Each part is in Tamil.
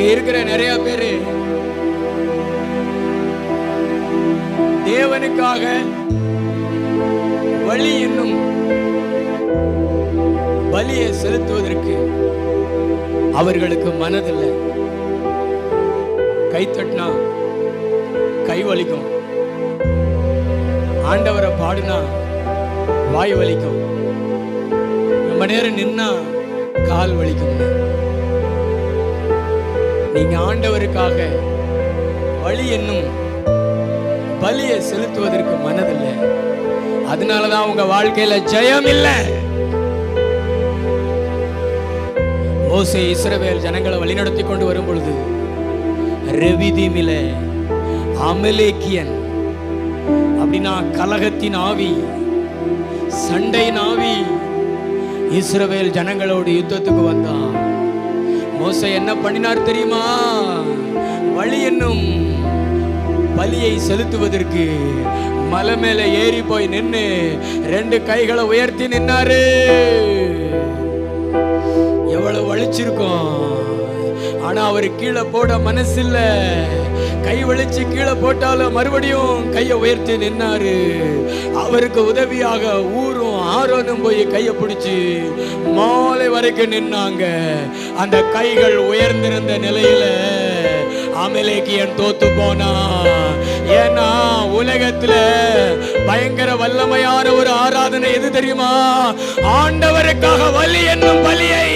இங்க இருக்கிற நிறைய பேரு தேவனுக்காக வழி இன்னும் பலியை செலுத்துவதற்கு அவர்களுக்கு மனதில்லை. கை தட்டினா கை வலிக்கும். ஆண்டவரை பாடுனா வாய் வலிக்கும். ரொம்ப நேரம் நின்னா கால் வலிக்கும். நீங்க ஆண்டவருக்காக வழி என்னும் பலியை செலுத்துவதற்கு மனதில்லை. அதனாலதான் உங்க வாழ்க்கையில ஜெயம் இல்லை மோசே இஸ்ரவேல் ஜனங்களை வழிநடத்தி கொண்டு வரும் பொழுது ரெவிதிமில அமலேக்கியன் அப்படின்னா கலகத்தின் ஆவி சண்டையின் ஆவி இஸ்ரவேல் ஜனங்களோடு யுத்தத்துக்கு வந்தான். மோசை என்ன பண்ணினார் தெரியுமா? வழி என்னும் பலியை செலுத்துவதற்கு மலை மேல ஏறி போய் நின்னு ரெண்டு கைகளை உயர்த்தி நின்னாரு. எவ்வளவு வலிச்சிருக்கும். ஆனா அவர் கீழே போட மனசில்ல. கை வலிச்சு கீழே போட்டாலும் மறுபடியும் கையை உயர்த்தி நின்னாரு. அவருக்கு உதவியாக ஊரும் ஆரோனும் போய் கையை பிடிச்சி மாலை வரைக்கும் நின்னாங்க. அந்த கைகள் உயர்ந்திருந்த நிலையில அமலேக்கியன் தோத்து போனா ஏன்னா உலகத்துல பயங்கர வல்லமையான ஒரு ஆராதனை எது தெரியுமா? ஆண்டவருக்காக வலி என்னும் வலியை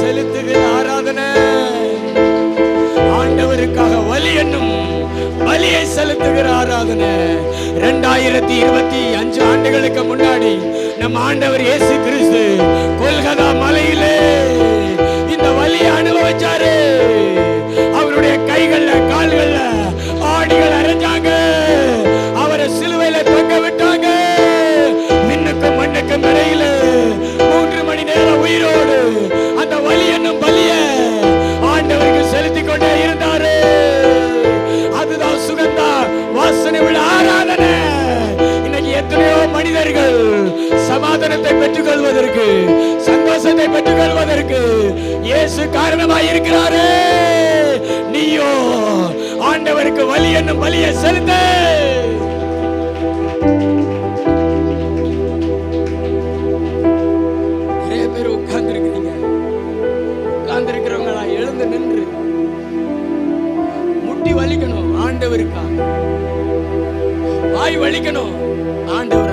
செலுத்துகிற ஆராதனை. ஆண்டவருக்காக வலி என்னும் வலியை செலுத்துகிற ஆராதனை. ரெண்டாயிரத்தி இருபத்தி அஞ்சு வருஷங்களுக்கு முன்னாடி நம்ம ஆண்டவர் இயேசு கிறிஸ்து கொல்கதா மலையிலே இந்த வழியை அனுபவிச்சாரு. அவருடைய கைகள்ல கால்கள்ல ஆடிகள் அரைஞ்சாங்க. சமாதானத்தை பெற்றுக் கொள்வதற்கு சந்தோஷத்தை பெற்றுக் கொள்வதற்கு இயேசு காரணமாய் இருக்கிறாரே. நீயோ ஆண்டவருக்கு வழி என்னும் வழியை செலுத்த. நிறைய பேர் உட்கார்ந்து இருக்கிறீங்க எழுந்து நின்று முட்டி வலிக்கணும் ஆண்டவருக்கா வாய் வலிக்கணும் ஆண்டவர்